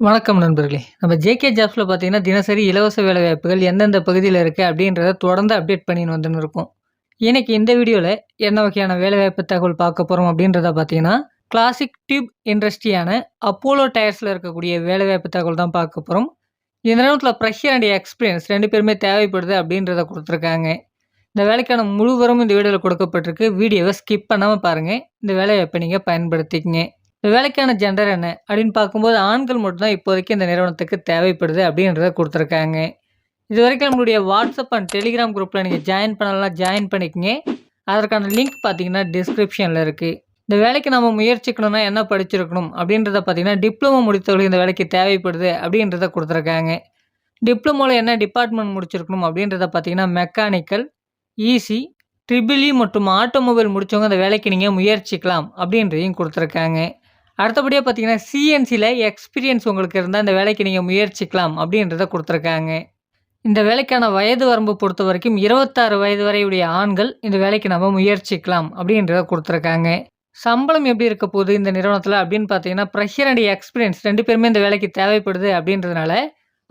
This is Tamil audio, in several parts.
வணக்கம் நண்பர்களே! நம்ம ஜேகே ஜாப்ஸில் பார்த்தீங்கன்னா, தினசரி இலவச வேலைவாய்ப்புகள் எந்தெந்த பகுதியில் இருக்குது அப்படின்றத தொடர்ந்து அப்டேட் பண்ணின்னு வந்துன்னு இருக்கோம். இன்றைக்கி இந்த வீடியோவில் என்ன வகையான வேலைவாய்ப்பு தகவல் பார்க்க போகிறோம் அப்படின்றத பார்த்தீங்கன்னா, கிளாசிக் டியூப் இண்டஸ்ட்ரியான அப்போலோ டயர்ஸில் இருக்கக்கூடிய வேலைவாய்ப்பு தகவல் தான் பார்க்க போகிறோம் இந்த நேரத்தில் ப்ரெஷர் அண்ட் எக்ஸ்பீரியன்ஸ் ரெண்டு பேருமே தேவைப்படுது அப்படின்றத கொடுத்துருக்காங்க இந்த வேலைக்கான முழுவரும் இந்த வீடியோவில் கொடுக்கப்பட்டிருக்கு. வீடியோவை ஸ்கிப் பண்ணாமல் பாருங்கள் இந்த வேலைவாய்ப்பை நீங்கள் பயன்படுத்திக்கங்க. வேலைக்கான ஜெண்டர் என்ன அப்படின்னு பார்க்கும்போது, ஆண்கள் மட்டும்தான் இப்போதைக்கு இந்த நிறுவனத்துக்கு தேவைப்படுது அப்படின்றத கொடுத்துருக்காங்க. இது வரைக்கும் நம்மளுடைய வாட்ஸ்அப் அண்ட் டெலிகிராம் குரூப்பில் நீங்கள் ஜாயின் பண்ணலாம் ஜாயின் பண்ணிக்கங்க. அதற்கான லிங்க் பார்த்தீங்கன்னா, டிஸ்கிரிப்ஷனில் இருக்குது இந்த வேலைக்கு நம்ம முயற்சிக்கணும்னா என்ன படிச்சிருக்கணும் அப்படின்றத பார்த்தீங்கன்னா, டிப்ளமோ முடித்தவர்களுக்கு இந்த வேலைக்கு தேவைப்படுது அப்படின்றத கொடுத்துருக்காங்க. டிப்ளமோவில் என்ன டிபார்ட்மெண்ட் முடிச்சிருக்கணும் அப்படின்றத பார்த்தீங்கன்னா, mechanical, E C triple E மற்றும் ஆட்டோமொபைல் முடித்தவங்க அந்த வேலைக்கு நீங்கள் முயற்சிக்கலாம் அப்படின்றதையும் கொடுத்துருக்காங்க. அடுத்தபடியாக பார்த்தீங்கன்னா, சிஎன்சியில் எக்ஸ்பீரியன்ஸ் உங்களுக்கு இருந்தால் இந்த வேலைக்கு நீங்கள் முயற்சிக்கலாம் அப்படின்றத கொடுத்துருக்காங்க. இந்த வேலைக்கான வயது வரம்பு பொறுத்த வரைக்கும் இருபத்தாறு வயது வரையுடைய ஆண்கள் இந்த வேலைக்கு நம்ம முயற்சிக்கலாம் அப்படின்றத கொடுத்துருக்காங்க. சம்பளம் எப்படி இருக்க போகுது இந்த நிறுவனத்தில் அப்படின்னு பார்த்தீங்கன்னா, ப்ரெஷர் அண்ட் எக்ஸ்பீரியன்ஸ் ரெண்டு பேருமே இந்த வேலைக்கு தேவைப்படுது அப்படின்றதுனால,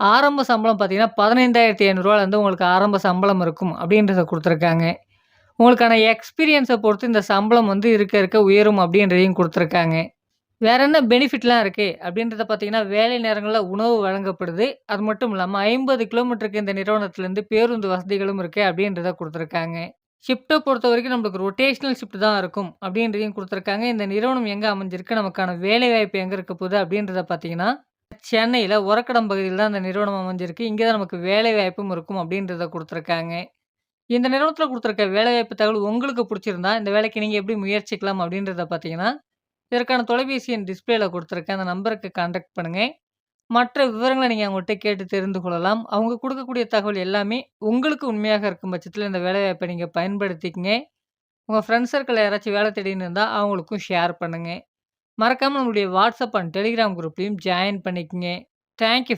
ஆரம்ப சம்பளம் பார்த்தீங்கன்னா, பதினைந்தாயிரத்தி ஐநூறுரூவாலேருந்து உங்களுக்கு ஆரம்ப சம்பளம் இருக்கும் அப்படின்றத கொடுத்துருக்காங்க. உங்களுக்கான எக்ஸ்பீரியன்ஸை பொறுத்து இந்த சம்பளம் வந்து இருக்க இருக்க உயரும் அப்படின்றதையும் கொடுத்துருக்காங்க. வேற என்ன பெனிஃபிட்லாம் இருக்குது அப்படின்றத பார்த்தீங்கன்னா, வேலை நேரங்களில் உணவு வழங்கப்படுது. அது மட்டும் இல்லாமல் ஐம்பது கிலோமீட்டருக்கு இந்த நிறுவனத்துலேருந்து பேருந்து வசதிகளும் இருக்குது அப்படின்றத கொடுத்துருக்காங்க. ஷிஃப்ட்டை பொறுத்த வரைக்கும் நம்மளுக்கு ரொட்டேஷனல் ஷிஃப்ட் தான் இருக்கும் அப்படின்றதையும் கொடுத்துருக்காங்க. இந்த நிறுவனம் எங்கே அமைஞ்சிருக்கு, நமக்கான வேலைவாய்ப்பு எங்கே இருக்க போகுது? அப்படின்றத பார்த்தீங்கன்னா, சென்னையில் உரக்கடம் பகுதியில் தான் இந்த நிறுவனம் அமைஞ்சிருக்கு. இங்கே தான் நமக்கு வேலைவாய்ப்பும் இருக்கும் அப்படின்றத கொடுத்துருக்காங்க. இந்த நிறுவனத்தில் கொடுத்துருக்க வேலைவாய்ப்பு தகவல் உங்களுக்கு பிடிச்சிருந்தா இந்த வேலைக்கு நீங்கள் எப்படி முயற்சிக்கலாம் அப்படின்றத பார்த்தீங்கன்னா, இதற்கான தொலைபேசி எண் டிஸ்பிளேல கொடுத்துருக்கேன் அந்த நம்பருக்கு கான்டாக்ட் பண்ணுங்க. மற்ற விவரங்களை நீங்கள் அவங்கள்ட்ட கேட்டு தெரிந்து கொள்ளலாம். அவங்க கொடுக்கக்கூடிய தகவல் எல்லாமே உங்களுக்கு உண்மையாக இருக்கும் பட்சத்தில் இந்த வேலைவாய்ப்பை நீங்கள் பயன்படுத்திக்கங்க. உங்கள் ஃப்ரெண்ட்ஸ் சர்க்கிளில் யாராச்சும் வேலை தேடின்னு இருந்தால் அவங்களுக்கும் ஷேர் பண்ணுங்கள் மறக்காமல் நம்மளுடைய வாட்ஸ்அப் அண்ட் டெலிகிராம் குரூப்லேயும் ஜாயின் பண்ணிக்கங்க. Thank you